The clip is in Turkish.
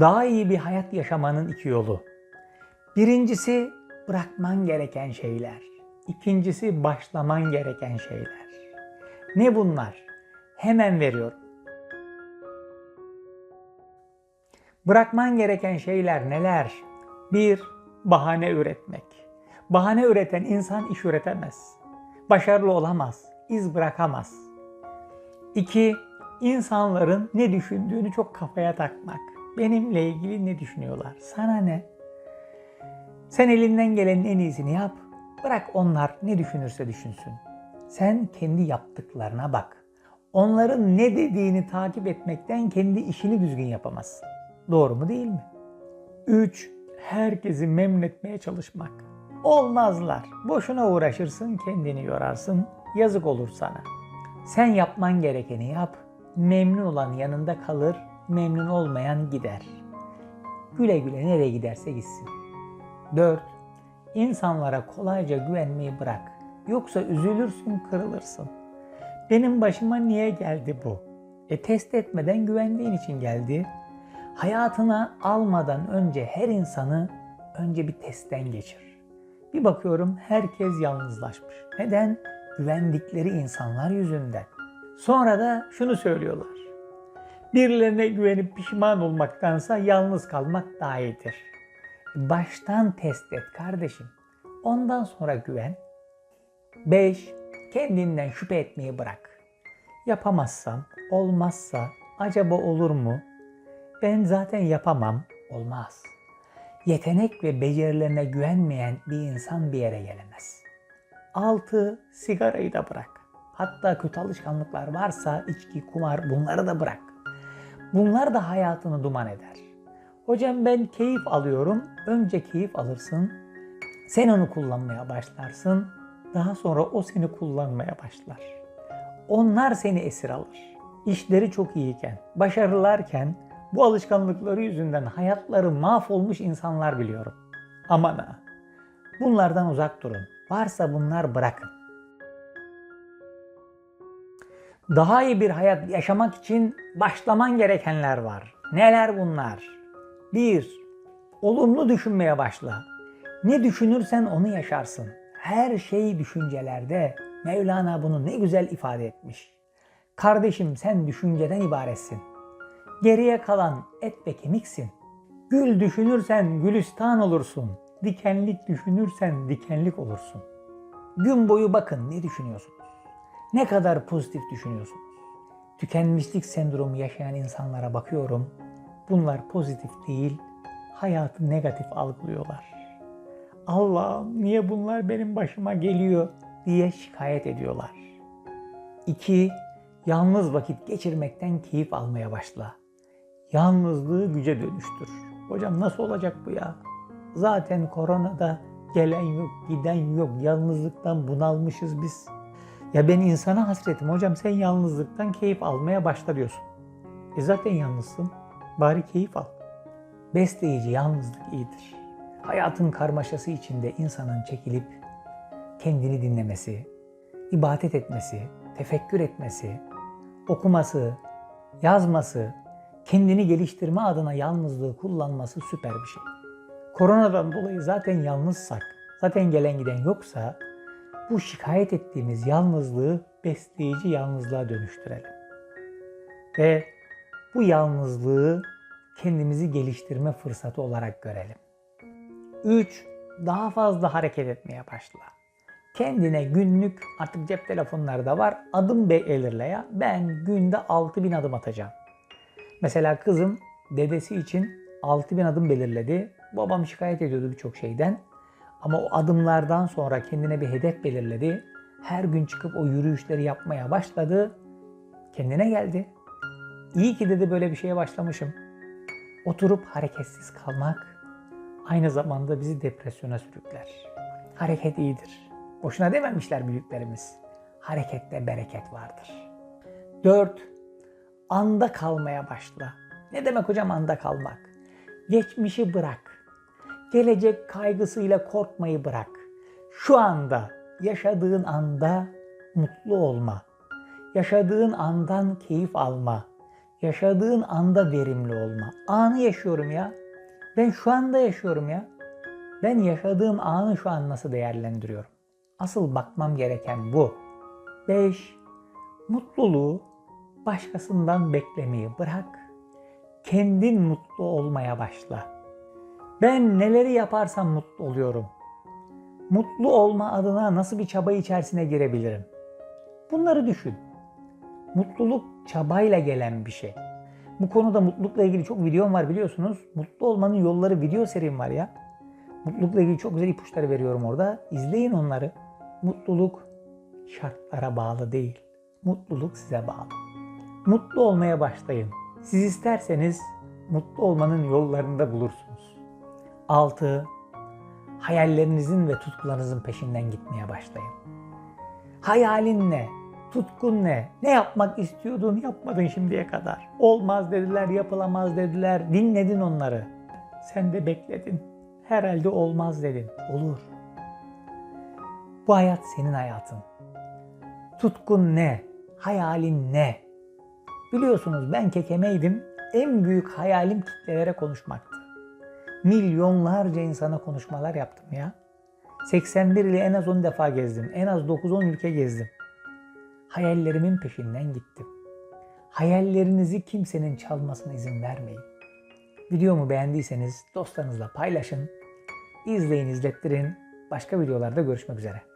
Daha iyi bir hayat yaşamanın iki yolu. Birincisi bırakman gereken şeyler. İkincisi başlaman gereken şeyler. Ne bunlar? Hemen veriyorum. Bırakman gereken şeyler neler? Bir, bahane üretmek. Bahane üreten insan iş üretemez. Başarılı olamaz, iz bırakamaz. İki, insanların ne düşündüğünü çok kafaya takmak. Benimle ilgili ne düşünüyorlar? Sana ne? Sen elinden gelenin en iyisini yap. Bırak onlar ne düşünürse düşünsün. Sen kendi yaptıklarına bak. Onların ne dediğini takip etmekten kendi işini düzgün yapamazsın. Doğru mu değil mi? 3. Herkesi memnun etmeye çalışmak. Olmazlar. Boşuna uğraşırsın, kendini yorarsın. Yazık olur sana. Sen yapman gerekeni yap. Memnun olan yanında kalır, memnun olmayan gider. Güle güle nereye giderse gitsin. 4. İnsanlara kolayca güvenmeyi bırak. Yoksa üzülürsün, kırılırsın. Benim başıma niye geldi bu? E test etmeden güvendiğin için geldi. Hayatına almadan önce her insanı önce bir testten geçir. Bir bakıyorum herkes yalnızlaşmış. Neden? Güvendikleri insanlar yüzünden. Sonra da şunu söylüyorlar. Birilerine güvenip pişman olmaktansa yalnız kalmak daha iyidir. Baştan test et kardeşim. Ondan sonra güven. 5. Kendinden şüphe etmeyi bırak. Yapamazsam, olmazsa, acaba olur mu? Ben zaten yapamam, olmaz. Yetenek ve becerilerine güvenmeyen bir insan bir yere gelemez. 6. Sigarayı da bırak. Hatta kötü alışkanlıklar varsa içki, kumar bunları da bırak. Bunlar da hayatını duman eder. Hocam ben keyif alıyorum. Önce keyif alırsın. Sen onu kullanmaya başlarsın. Daha sonra o seni kullanmaya başlar. Onlar seni esir alır. İşleri çok iyiyken, başarılarken bu alışkanlıkları yüzünden hayatları mahvolmuş insanlar biliyorum. Aman ha. Bunlardan uzak durun. Varsa bunlar bırakın. Daha iyi bir hayat yaşamak için başlaman gerekenler var. Neler bunlar? 1. Olumlu düşünmeye başla. Ne düşünürsen onu yaşarsın. Her şey düşüncelerde. Mevlana bunu ne güzel ifade etmiş. Kardeşim sen düşünceden ibaretsin. Geriye kalan et ve kemiksin. Gül düşünürsen gülistan olursun. Dikenlik düşünürsen dikenlik olursun. Gün boyu bakın ne düşünüyorsunuz? Ne kadar pozitif düşünüyorsunuz? Tükenmişlik sendromu yaşayan insanlara bakıyorum. Bunlar pozitif değil, hayatı negatif algılıyorlar. Allah'ım niye bunlar benim başıma geliyor diye şikayet ediyorlar. 2. Yalnız vakit geçirmekten keyif almaya başla. Yalnızlığı güce dönüştür. Hocam nasıl olacak bu ya? Zaten koronada gelen yok, giden yok. Yalnızlıktan bunalmışız biz. Ya ben insana hasretim. Hocam sen yalnızlıktan keyif almaya başla diyorsun. E zaten yalnızsın. Bari keyif al. Besleyici yalnızlık iyidir. Hayatın karmaşası içinde insanın çekilip kendini dinlemesi, ibadet etmesi, tefekkür etmesi, okuması, yazması, kendini geliştirme adına yalnızlığı kullanması süper bir şey. Koronadan dolayı zaten yalnızsak, zaten gelen giden yoksa bu şikayet ettiğimiz yalnızlığı besleyici yalnızlığa dönüştürelim. Ve bu yalnızlığı kendimizi geliştirme fırsatı olarak görelim. 3. Daha fazla hareket etmeye başla. Kendine günlük artık cep telefonları da var adım belirle ya. Ben günde 6000 adım atacağım. Mesela kızım dedesi için 6000 adım belirledi. Babam şikayet ediyordu birçok şeyden. Ama o adımlardan sonra kendine bir hedef belirledi. Her gün çıkıp o yürüyüşleri yapmaya başladı. Kendine geldi. İyi ki dedi böyle bir şeye başlamışım. Oturup hareketsiz kalmak aynı zamanda bizi depresyona sürükler. Hareket iyidir. Boşuna dememişler büyüklerimiz. Harekette bereket vardır. 4. Anda kalmaya başla. Ne demek hocam anda kalmak? Geçmişi bırak. Gelecek kaygısıyla korkmayı bırak. Şu anda, yaşadığın anda mutlu olma. Yaşadığın andan keyif alma. Yaşadığın anda verimli olma. Anı yaşıyorum ya. Ben şu anda yaşıyorum ya. Ben yaşadığım anı şu an nasıl değerlendiriyorum? Asıl bakmam gereken bu. 5. Mutluluğu başkasından beklemeyi bırak. Kendin mutlu olmaya başla. Ben neleri yaparsam mutlu oluyorum. Mutlu olma adına nasıl bir çaba içerisine girebilirim? Bunları düşün. Mutluluk çabayla gelen bir şey. Bu konuda mutlulukla ilgili çok videom var biliyorsunuz. Mutlu olmanın yolları video serim var ya. Mutlulukla ilgili çok güzel ipuçları veriyorum orada. İzleyin onları. Mutluluk şartlara bağlı değil. Mutluluk size bağlı. Mutlu olmaya başlayın. Siz isterseniz mutlu olmanın yollarını da bulursunuz. 6. Hayallerinizin ve tutkularınızın peşinden gitmeye başlayın. Hayalin ne? Tutkun ne? Ne yapmak istiyordun yapmadın şimdiye kadar. Olmaz dediler, yapılamaz dediler. Dinledin onları. Sen de bekledin. Herhalde olmaz dedin. Olur. Bu hayat senin hayatın. Tutkun ne? Hayalin ne? Biliyorsunuz ben kekemeydim. En büyük hayalim kitlelere konuşmaktı. Milyonlarca insana konuşmalar yaptım ya. 81 ile en az 10 defa gezdim. En az 9-10 ülke gezdim. Hayallerimin peşinden gittim. Hayallerinizi kimsenin çalmasına izin vermeyin. Videomu beğendiyseniz dostlarınızla paylaşın. İzleyin, izlettirin. Başka videolarda görüşmek üzere.